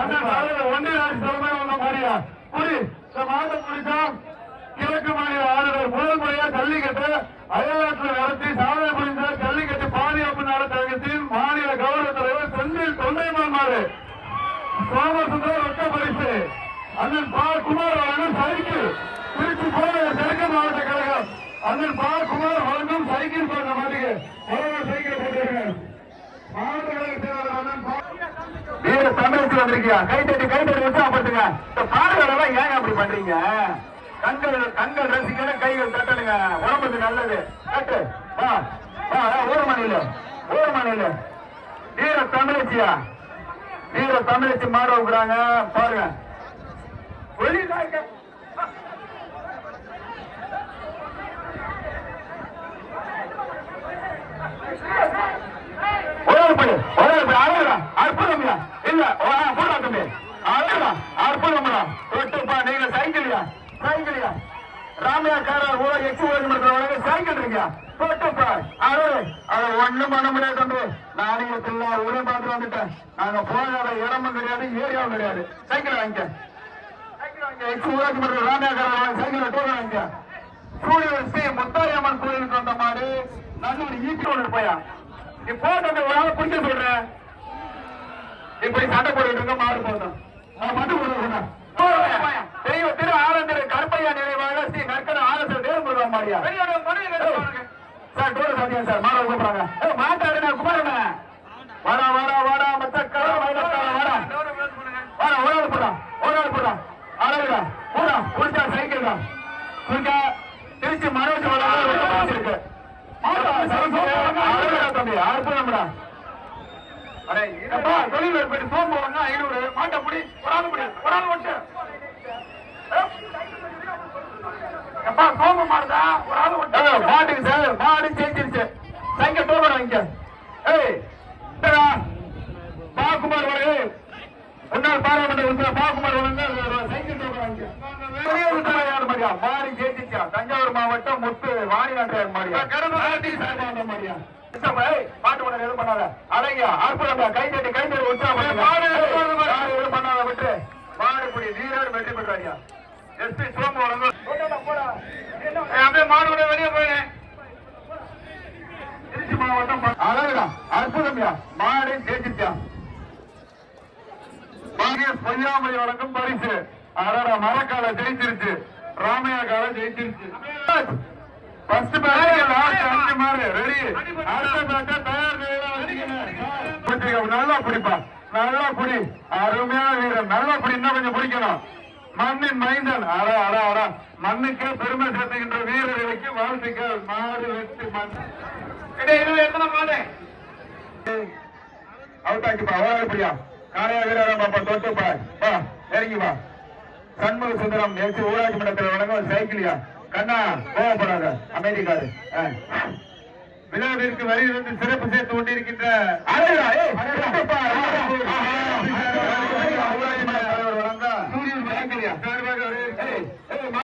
ஒன்றிய அரசு தலைமை வந்த மாதிரியா புரி. இந்த மாதம் பிடிச்சா கிழக்கு மாநில ஆளுநர் முதல் முறையா ஜல்லிக்கட்டு அயல்நாட்டில் நடத்தி சாதனை புரிந்த ஜல்லிக்கட்டு பாதுகாப்பு நலக்கழகத்தின் மாநில கௌரவ தலைவர் செந்தில் தொண்டைமான் மாறு. சோமசுந்தர் ரொக்க பரிசு. அண்ணன் பா. குமார் வழங்கும் சைக்கிள். திருச்சி போன தெற்கு மாவட்ட கழகம். அண்ணன் பா. குமார் வழங்கும் சைக்கிள் போன்ற மாதிரி சைக்கிள் போட்டுருங்க மாவட்ட கழகத்தில் வீர தமிழுக்கு வந்திருக்கியா? கை தட்டி கை தட்டி உற்சாகப்படுத்துங்க இந்த பாடகரெல்லாம் ஏன் அப்படி பண்றீங்க? கண்கள் கண்கள் ரசிக்கணும் கைகள் தட்டணுங்க. உடம்புக்கு நல்லது. தட்டு. வா வா ஊர் மணியில ஊர் மணியில வீர தமிழச்சியா? வீர தமிழச்சி மாட வைக்கிறாங்க பாருங்க. வெளிநாட்டு ஒரே ஒரே அழகா அற்புதம்யா இல்ல போடா தம்பி அழகா அற்புதம்டா தொட்டுப்பா நீங்க சைக்கிளியா சைக்கிளியா ராமையாக்காரர் ஊழல் எச்சு ஊழல் சைக்கிள் இருக்கியா தொட்டுப்பா அழகு அதை ஒண்ணும் பண்ண முடியாது தம்பி. நாணயத்தில் உரை பார்த்து வந்துட்டேன். நாங்க போகாத இடமும் கிடையாது ஏரியாவும் கிடையாது. சைக்கிள் வாங்கிக்க. சைக்கிள் ஊராட்சி மன்ற ராமையாக்காரர் சைக்கிள் டூர் வாங்கிக்க. சூரியன் ஸ்ரீ முத்தாயம்மன் கோயிலுக்கு வந்த மாதிரி நல்ல ஒரு ஈக்கோடு இருப்பையா இப்போ தம்பி ஒரு ஆளை பிடிக்க சொல்றேன். இப்படி சண்டை போட்டுட்டு இருக்க மாறு போதும். நான் மட்டும் கொடுக்குறேன். Sir sir. மாட கூப்பிடுறாங்க ஏ மாட்டாரு நான் குமாரண்ண வாடா வாடா வாடா மச்சக்கா வாடா வாடா. வாடா ஒரு ஆள் போடா ஒரு ஆள் போடா அழகுடா போடா. புடிச்சா சைக்கிள் தான். புடிச்சா திருச்சி மனோஜ் இருக்கு தம்பி. அற்புதம்டா அடே இதப்பா தொழில் ஏற்பட்டு சோம்பு ஐநூறு. முடி. ஒரு ஆள் முடி. ஒரு ஆள் மாட்டுக்கு சார். மாடு இந்தடா. பாக்குமார் வரை முன்னாள் பாராளுமன்ற உறுப்பினர் பாக்குமார் வழங்க சைக்கிள் மாதிரியா மாறி ஜெயிச்சிருச்சா? தஞ்சாவூர் மாவட்டம் முத்து வாணிநாட்டார் மாதிரியா கடந்த காட்டி சார்பாக மாதிரியா பாட்டு பண்ண எதுவும் பண்ணாத. அழகியா அற்புதம் கை தட்டி கை தட்டி உற்சாகம் எதுவும் பண்ணாத விட்டு. மாடுபடி வீரர் வெற்றி பெற்றாரியா எஸ்பி சோமு வழங்கும் அப்படியே மாடு வெளியே போயினேன் மாவட்டம் அழகுடா அற்புதம்யா மாடை ஜெயிச்சிருச்சா மாரியஸ் வழங்கும் பரிசு. அடடா மரக்கால ஜெயிச்சிருச்சு. ராமையா கால ஜெயிச்சிருச்சு. ஃபர்ஸ்ட் பேட்ச் லாஸ்ட் அஞ்சு மாறு ரெடி அடுத்த தயார் நிலையில நல்லா பிடிப்பா. நல்லா பிடி. அருமையான வீரன். நல்லா பிடி. இன்னும் கொஞ்சம் பிடிக்கணும். மண்ணின் மைந்தன். அட அட அட. மண்ணுக்கே பெருமை சேர்த்துகின்ற வீரர்களுக்கு வாழ்த்துக்கள். மாடு வெற்றி மண். இது எத்தனை மாடு? அவுட் காளையா பாப்பா தொட்டு பா வா இறங்கி வா சண்முக சுந்தரம் எச்சு ஊராட்சி மன்றத்தில் வழங்கும் சைக்கிளியா? கண்ணா கோவப்படாத. அமைதிக்காரு ஆ. விழாவிற்கு வந்து சிறப்பு சேர்த்து கொண்டிருக்கின்ற